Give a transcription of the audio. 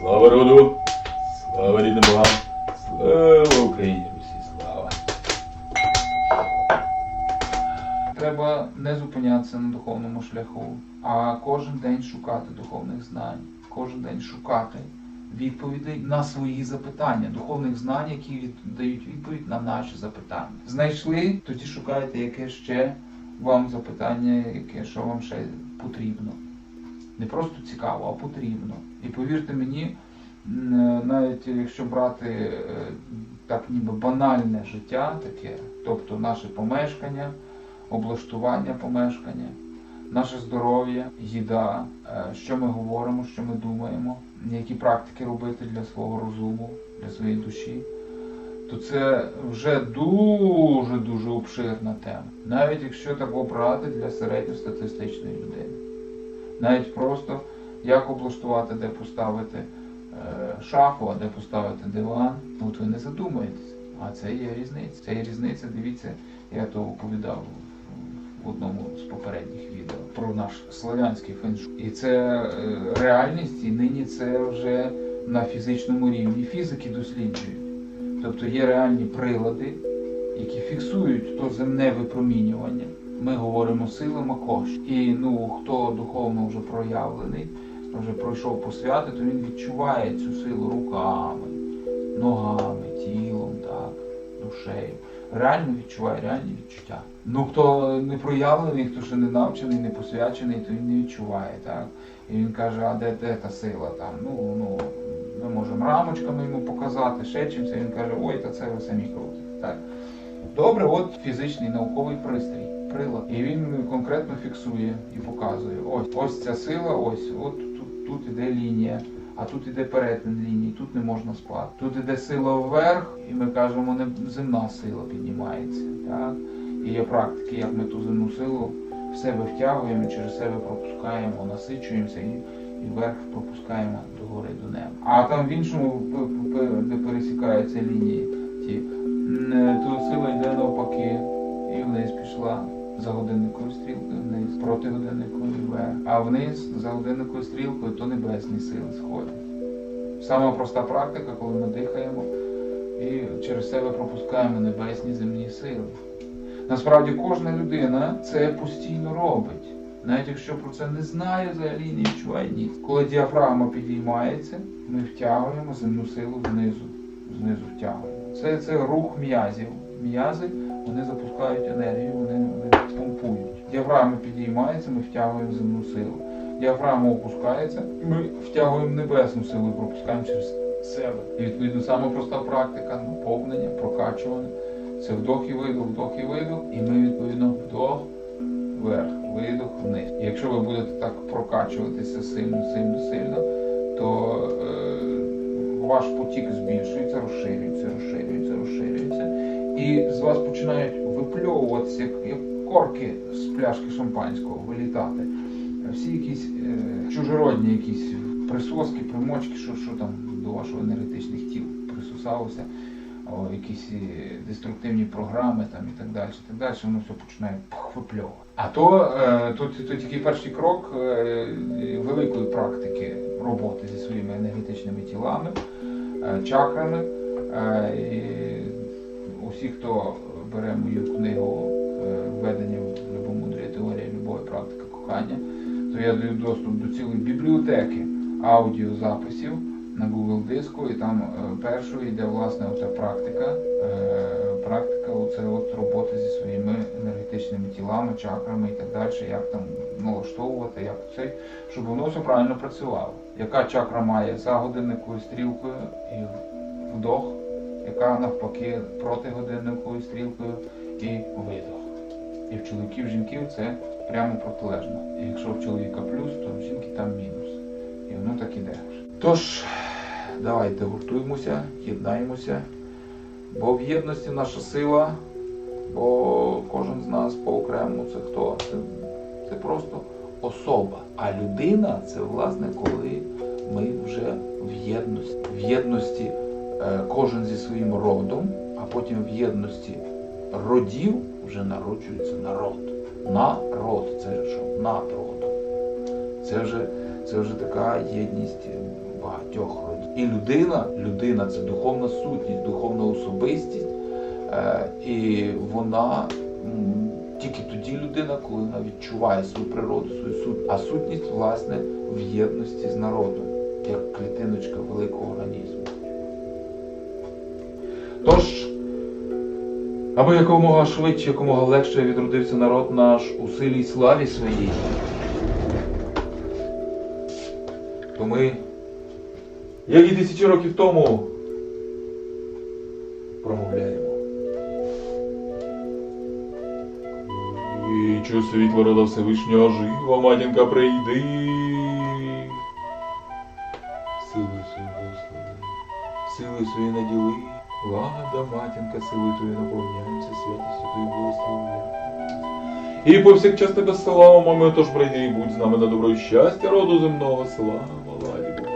Слава роду! Слава рідним богам! Слава Україні! Русі! Слава! Треба не зупинятися на духовному шляху, а кожен день шукати духовних знань, кожен день шукати відповідей на свої запитання, духовних знань, які дають відповідь на наші запитання. Знайшли, тоді шукайте, яке ще вам запитання, яке що вам ще потрібно. Не просто цікаво, а потрібно. І повірте мені, навіть якщо брати е, так ніби банальне життя таке, тобто наше помешкання, облаштування помешкання, наше здоров'я, їда, е, що ми говоримо, що ми думаємо, які практики робити для свого розуму, для своєї душі, то це вже дуже дуже обширна тема. Навіть якщо так обрати для середньостатистичної людини. Навіть просто як облаштувати, де поставити е, шафу, а де поставити диван, от ви не задумаєтесь. А це є різниця. Це є різниця, дивіться, я то оповідав в- одному з попередніх відео про наш славянський феншуй. І це е, реальність, і нині це вже на фізичному рівні фізики досліджують. Тобто є реальні прилади, які фіксують то земне випромінювання. Ми говоримо силами кош. І ну хто духовно вже проявлений, вже пройшов по святи, то він відчуває цю силу руками, ногами, тілом, так, душею. Реально відчуває реальні відчуття. Ну хто не проявлений, хто ще не навчений, не посвячений, то він не відчуває, так. І він каже, а де, де та сила там? Ну, ну, ми можемо рамочками йому показати, ще чимось. Він каже, ой, та це ви самі крутите. Так. Добре, от фізичний науковий пристрій, прилад. І він конкретно фіксує і показує. Ось ось ця сила, ось, от тут, тут іде лінія, а тут іде перетин лінії, тут не можна спати. Тут іде сила вверх, і ми кажемо, не земна сила піднімається. Так? І є практики, як ми ту земну силу в себе втягуємо, через себе пропускаємо, насичуємося і, і вверх пропускаємо до гори до неба. А там в іншому, де пересікаються лінії, ті, то сила йде навпаки і вниз пішла. За годинниковою стрілкою вниз, проти годинникової вверх. А вниз за годинниковою стрілкою то небесні сили сходять. Сама проста практика, коли ми дихаємо і через себе пропускаємо небесні земні сили. Насправді кожна людина це постійно робить. Навіть якщо про це не знає, взагалі не відчуває ні. Коли діафрагма підіймається, ми втягуємо земну силу знизу. Знизу втягуємо. Це, це рух м'язів. М'язи вони запускають енергію. Діафрагма підіймається, ми втягуємо земну силу. Діафрагма опускається, ми втягуємо небесну силу і пропускаємо через себе. І відповідно саме проста практика наповнення, прокачування. Це вдох і видох, вдох і видох, і ми відповідно вдох вверх, видох вниз. І якщо ви будете так прокачуватися сильно, сильно, сильно, то е, ваш потік збільшується, розширюється, розширюється, розширюється, і з вас починають випльовуватися, як корки з пляшки шампанського вилітати. Всі якісь е, чужородні якісь присоски, примочки, що, що там до вашого енергетичних тіл присосалося о, якісь е, деструктивні програми там і так далі, так далі, воно все починає випльовувати. А то, е, то, то тільки перший крок е, великої практики роботи зі своїми енергетичними тілами, е, чакрами. Е, і усі, хто бере мою книгу введення в любомудрія теорія любові, практика кохання, то я даю доступ до цілої бібліотеки аудіозаписів на Google диску, і там е, першою йде власне оця практика. е, Практика оце от роботи зі своїми енергетичними тілами, чакрами і так далі, як там налаштовувати, як цей, щоб воно все правильно працювало. Яка чакра має за годинниковою стрілкою і вдох, яка навпаки проти годинниковою стрілкою і видох. І в чоловіків, жінків це прямо протилежно. І якщо в чоловіка плюс, то в жінки там мінус. І воно так іде. Тож, давайте гуртуємося, єднаємося, бо в єдності наша сила, бо кожен з нас по окрему це хто? Це, це просто особа. А людина це власне коли ми вже в єдності. В єдності е, кожен зі своїм родом, а потім в єдності родів вже народжується народ. Народ це що? Над родом. Це вже, це вже така єдність багатьох родів. І людина, людина це духовна сутність, духовна особистість, е, і вона тільки тоді людина, коли вона відчуває свою природу, свою суть, а сутність, власне, в єдності з народом, як клітиночка великого організму. Тож, аби якомога швидше, якомога легше відродився народ наш у силі й славі своїй, то ми, як і тисячі років тому, промовляємо. І чу світло рода Всевишнього жива, матінка, прийди. Сили свої Господи, сили свої наділи, влада, матінка, сили твої наповняємося, святістю твої благословення. І повсякчас тебе слава, мами, тож прийди і будь з нами на добро і щастя роду земного, слава, Богу.